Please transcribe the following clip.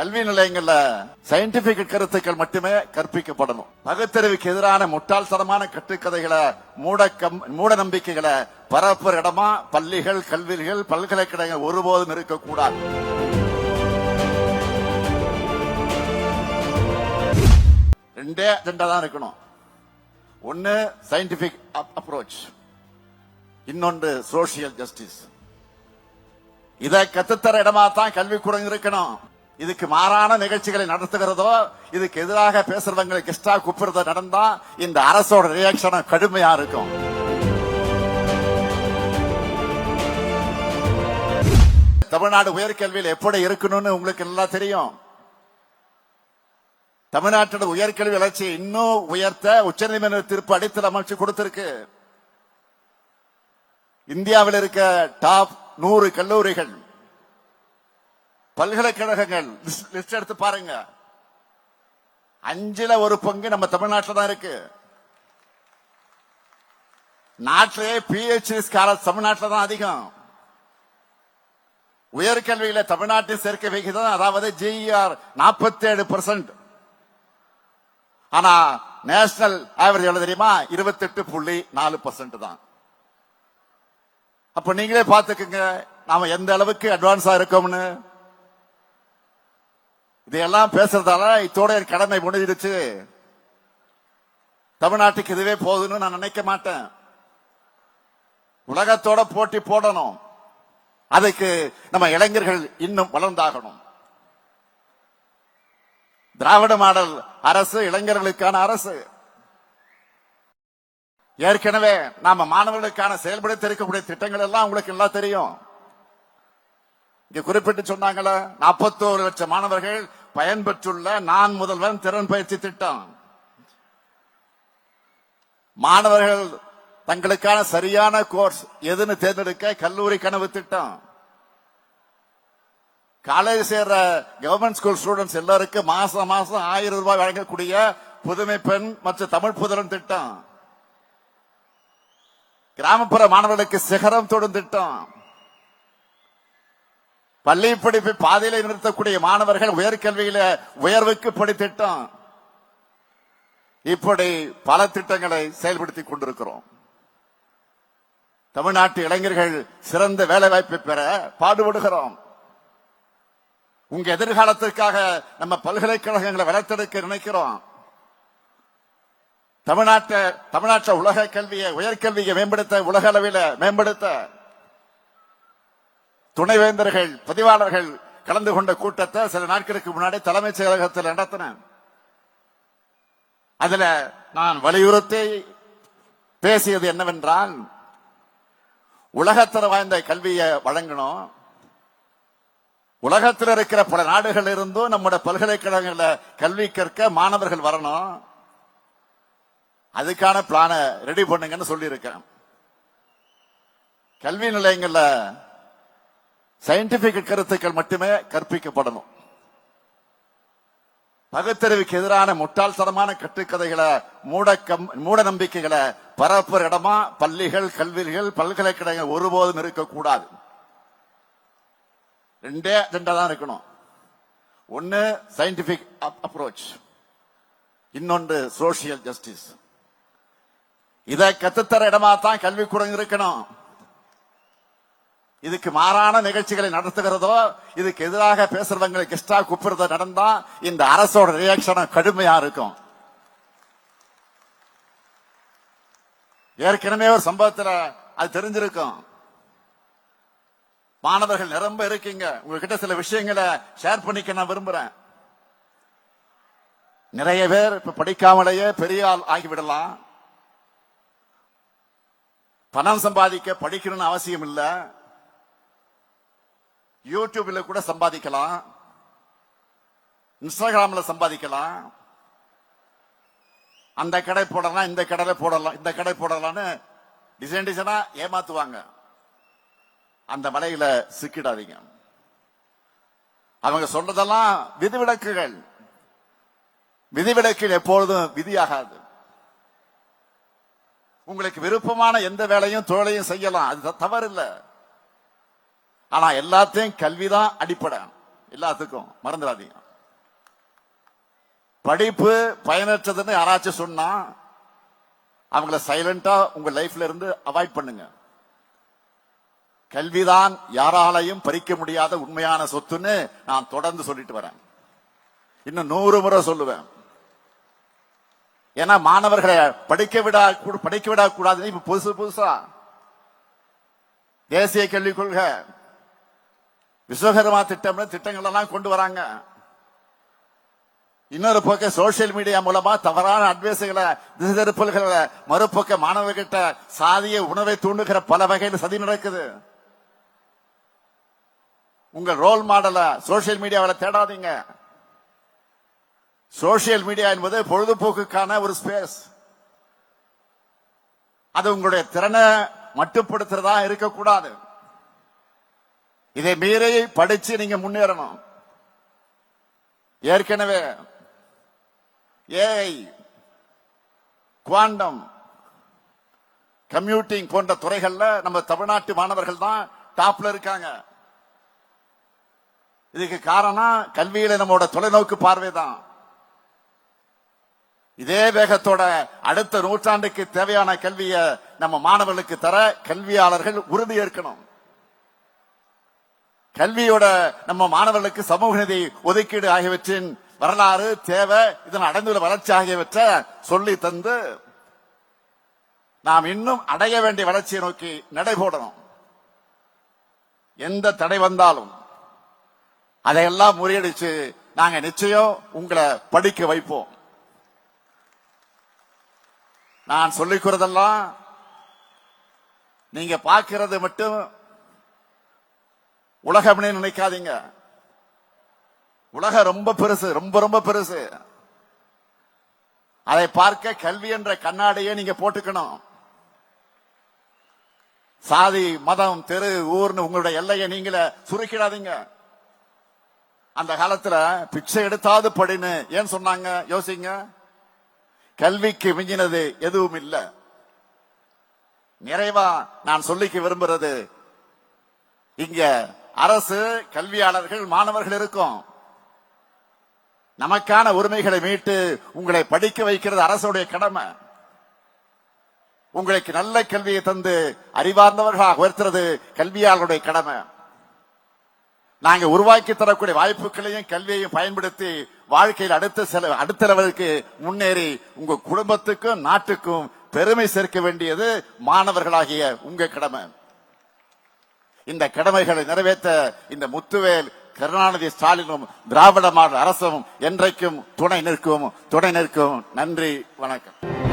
கல்வி நிலையங்கள்ல சயின்டிபிக் கருத்துக்கள் மட்டுமே கற்பிக்கப்படணும். பகுத்தறிவுக்கு எதிரான முட்டாள்தனமான கட்டுக்கதைகளை மூட கம்- மூட நம்பிக்கைகளை பரப்புற இடமா பள்ளிகள் கல்விகள் பல்கலைக்கழகங்கள் ஒருபோதும் இருக்கக்கூடாது. ரெண்டே அஜெண்டா தான் இருக்கணும். ஒன்னு சயின்டிபிக் அப்ரோச் இன்னொன்று சோசியல் ஜஸ்டிஸ் இதை கத்துத்தர இடமா தான் கல்விக்கூடம் இருக்கணும் இதுக்கு மாறான நிகழ்ச்சிகளை நடத்துகிறதோ இதுக்கு எதிராக பேசுறவங்களுக்கு எக்ஸ்ட்ரா கூப்பிடுறதோ நடந்தா இந்த அரசோட ரியாக்ஷன் கடுமையா இருக்கும். தமிழ்நாடு உயர்கல்வியில் எப்படி இருக்கணும்னு உங்களுக்கு நல்லா தெரியும். தமிழ்நாட்டோட உயர்கல்வி வளர்ச்சியை இன்னும் உயர்த்த உச்சநீதிமன்ற தீர்ப்பு அடித்தல் அமைச்சு கொடுத்திருக்கு. இந்தியாவில் இருக்க டாப் நூறு கல்லூரிகள் பல்கலைக்கழகங்கள். லிஸ்ட் எடுத்து பாருங்க. அஞ்சுல ஒரு பங்கு நம்ம தமிழ்நாட்டில் தான் இருக்கு. நாட்டிலேயே பிஹெச்டி ஸ்காலர் தமிழ்நாட்டில் தான் அதிகம். உயர்கல்வியில தமிழ்நாட்டில் சேர்க்கை விகிதம் அதாவது ஜிஇஆர் நாற்பத்தி ஏழு பர்சன்ட் ஆனா நேஷனல் ஆவரேஜ் எவ்வளவு தெரியுமா? இருபத்தெட்டு புள்ளி நாலு பர்சன்ட் தான். அப்ப நீங்களே பாத்துக்கங்க நாம எந்த அளவுக்கு அட்வான்ஸா இருக்கோம்னு. இதையெல்லாம் பேசுறதால இத்தோட என் கடமை முடிஞ்சிடுச்சு. தமிழ்நாட்டுக்கு இதுவே போகுதுன்னு நான் நினைக்க மாட்டேன். உலகத்தோட போட்டி போடணும். அதுக்கு நம்ம இளைஞர்கள் இன்னும் வளர்ந்தாகணும். திராவிட மாடல் அரசு இளைஞர்களுக்கான அரசு. ஏற்கனவே நாம மாணவர்களுக்கான செயல்படுத்த இருக்கக்கூடிய திட்டங்கள் எல்லாம் உங்களுக்கு எல்லாம் தெரியும். இங்க குறிப்பிட்டு சொன்னாங்களா நாற்பத்தோரு லட்சம் மாணவர்கள் பயன்பெற்றுள்ள நான் முதல்வன் திறன் பயிற்சி திட்டம். மாணவர்கள் தங்களுக்கான சரியான கோர்ஸ் எதுன்னு தேர்ந்தெடுக்க கல்லூரி கனவு திட்டம். காலேஜ் சேர்ற கவர்மெண்ட் ஸ்கூல் ஸ்டூடெண்ட்ஸ் எல்லாருக்கும் மாசம் மாசம் ஆயிரம் ரூபாய் வழங்கக்கூடிய புதுமை பெண் மற்றும் தமிழ் புதலன் திட்டம். கிராமப்புற மாணவர்களுக்கு சிகரம் தொடும் திட்டம். பள்ளி படிப்பை பாதையில நிறுத்தக்கூடிய மாணவர்கள் உயர்கல்வியில உயர்வுக்கு படி திட்டம். இப்படி பல திட்டங்களை செயல்படுத்தி கொண்டிருக்கிறோம். தமிழ்நாட்டு இளைஞர்கள் சிறந்த வேலை வாய்ப்பை பெற பாடுபடுகிறோம். உங்க எதிர்காலத்திற்காக நம்ம பல்கலைக்கழகங்களை வளர்த்தெடுக்க நினைக்கிறோம். தமிழ்நாட்டை தமிழ்நாட்டில் உலக கல்வியை உயர்கல்வியை மேம்படுத்த உலக அளவில் மேம்படுத்த. துணைவேந்தர்கள் பதிவாளர்கள் கலந்து கொண்ட கூட்டத்தை சில நாட்களுக்கு முன்னாடி தலைமைச் செயலகத்தில் நடத்தினேன். அதுல நான் வலியுறுத்தி பேசியது என்னவென்றால் உலகத்தர வாய்ந்த கல்வியை வழங்கணும் உலகத்தில் இருக்கிற பல நாடுகள் இருந்தும் நம்முடைய பல்கலைக்கழகங்களில் கல்வி கற்க மாணவர்கள் வரணும். அதுக்கான பிளான ரெடி பண்ணுங்கன்னு சொல்லியிருக்கேன் கல்வி நிலையங்களில் சயின்டிபிக் கருத்துக்கள் மட்டுமே கற்பிக்கப்படணும். பகுத்தறிவுக்கு எதிரான முட்டாள்தனமான கட்டுக்கதைகளை மூட கம் மூட நம்பிக்கைகளை பரப்புற இடமா பள்ளிகள் கல்விகள் பல்கலைக்கழகங்கள் ஒருபோதும் இருக்கக்கூடாது. ரெண்டே அஜெண்டா தான் இருக்கணும். ஒன்னு சயின்டிபிக் அப்ரோச் இன்னொன்று சோசியல் ஜஸ்டிஸ் இதை கத்துத்தர இடமா தான் கல்விக்கூடம் இருக்கணும். இதுக்கு மாறான நிகழ்ச்சிகளை நடத்துகிறதோ இதுக்கு எதிராக பேசுறவங்களை கெஸ்டா கூப்பிடுறதோ நடந்தா இந்த அரசோட ரியாக்ஷன் கடுமையா இருக்கும். ஏற்கனவே ஒரு சம்பவத்துல அது தெரிஞ்சிருக்கும். மாணவர்கள் நிரம்ப இருக்கீங்க. உங்ககிட்ட சில விஷயங்களை ஷேர் பண்ணிக்க நான் விரும்புறேன். நிறைய பேர் இப்ப படிக்காமலேயே பெரிய ஆள் ஆகிவிடலாம். பணம் சம்பாதிக்க படிக்கணும்னு அவசியம் இல்லை. யூடியூப்ல கூட சம்பாதிக்கலாம். இன்ஸ்டாகிராம்ல சம்பாதிக்கலாம். அந்த கடை போடலாம் இந்த கடையில போடலாம் இந்த கடை போடலாம்னு டிசைன் டிசைனா ஏமாத்துவாங்க. அந்த வலையில சிக்கிடாதீங்க. அவங்க சொல்றதெல்லாம் விதிவிலக்குகள். விதிவிலக்கில் எப்பொழுதும் விதியாகாது. உங்களுக்கு விருப்பமான எந்த வேலையும் தொழிலையும் செய்யலாம். அது தவறு இல்லை ஆனா எல்லாத்தையும் கல்விதான் அடிப்படை. எல்லாத்துக்கும். மறந்துடாதீங்க. படிப்பு பயனற்றதுன்னு யாராச்சும் சொன்னா அவங்கள சைலண்டா உங்க லைஃப்ல இருந்து அவாய்ட் பண்ணுங்க. கல்விதான் யாராலையும் பறிக்க முடியாத உண்மையான சொத்துன்னு நான் தொடர்ந்து சொல்லிட்டு வரேன். இன்னும் நூறு முறை சொல்லுவேன். ஏன்னா மாணவர்களை படிக்க விடா படிக்க விடக்கூடாதுன்னு இப்ப புதுசு புதுசா. தேசிய கல்விக் கொள்கை. விஸ்வகர்மா திட்டம் திட்டங்கள் எல்லாம் கொண்டு வராங்க. இன்னொரு பக்கம் சோசியல் மீடியா மூலமா தவறான அட்வைஸுகளை திசை திருப்பல்களை மறுபக்க மாணவர்கிட்ட சாதிய உணவை தூண்டுகிற பல வகையில் சதி நடக்குது. உங்க ரோல் மாடலை சோசியல் மீடியாவில் தேடாதீங்க. சோசியல் மீடியா என்பது பொழுதுபோக்குக்கான ஒரு ஸ்பேஸ் அது உங்களுடைய திறனை மட்டுப்படுத்துறதா இருக்கக்கூடாது. இதை மீறி படிச்சு நீங்க முன்னேறணும். ஏற்கனவே ஏஐ குவாண்டம் கம்ப்யூட்டிங் போன்ற துறைகள்ல நம்ம தமிழ்நாட்டு மாணவர்கள் தான் டாப்ல இருக்காங்க. இதுக்கு காரணம் கல்வியில நம்மோட தொலைநோக்கு பார்வை தான். இதே வேகத்தோட அடுத்த நூற்றாண்டுக்கு தேவையான கல்வியை நம்ம மாணவர்களுக்கு தர கல்வியாளர்கள் உறுதி ஏற்கணும். கல்வியோட நம்ம மாணவர்களுக்கு சமூக நிதி ஒதுக்கீடு ஆகியவற்றின் வரலாறு தேவை இதன் அடைந்துள்ள வளர்ச்சி ஆகியவற்றை சொல்லி தந்து நாம் இன்னும் அடைய வேண்டிய வளர்ச்சியை நோக்கி நடைபோடணும். எந்த தடை வந்தாலும் அதையெல்லாம் முறியடிச்சு நாங்க நிச்சயம் உங்களை படிக்க வைப்போம். நான் சொல்லிக்கிறதெல்லாம் நீங்க பார்க்கிறது மட்டும் உலகம்னே நினைக்காதீங்க. உலகம் ரொம்ப பெருசு ரொம்ப ரொம்ப பெருசு. அதை பார்க்க கல்வி என்ற கண்ணாடியை நீங்க போட்டுக்கணும். சாதி மதம் தெரு ஊர்னு உங்களுடைய எல்லையை நீங்களே சுருக்கிடாதீங்க. அந்த காலத்துல பிச்சை எடுத்தாவது படின்னு ஏன் சொன்னாங்க? யோசிங்க. கல்விக்கு மிஞ்சினது எதுவும் இல்லை. நிறைவா நான் சொல்லிக்க விரும்புறது இங்க அரசு கல்வியாளர்கள் மாணவர்கள் இருக்கும். நமக்கான உரிமைகளை மீட்டு உங்களை படிக்க வைக்கிறது அரசுடைய கடமை. உங்களுக்கு நல்ல கல்வியை தந்து அறிவார்ந்தவர்களாக உயர்த்துறது கல்வியாளருடைய கடமை. நாங்க உருவாக்கி தரக்கூடிய வாய்ப்புகளையும் கல்வியையும் பயன்படுத்தி வாழ்க்கையில் அடுத்த செலவு அடுத்த லெவலுக்கு முன்னேறி உங்க குடும்பத்துக்கும் நாட்டுக்கும் பெருமை சேர்க்க வேண்டியது மாணவர்களாகிய உங்க கடமை. இந்த கடமைகளை நிறைவேற்ற இந்த முத்துவேல் கருணாநிதி ஸ்டாலினும் திராவிட மாடல் அரசும் என்றைக்கும் துணை நிற்கும். துணை நிற்கும். நன்றி வணக்கம்.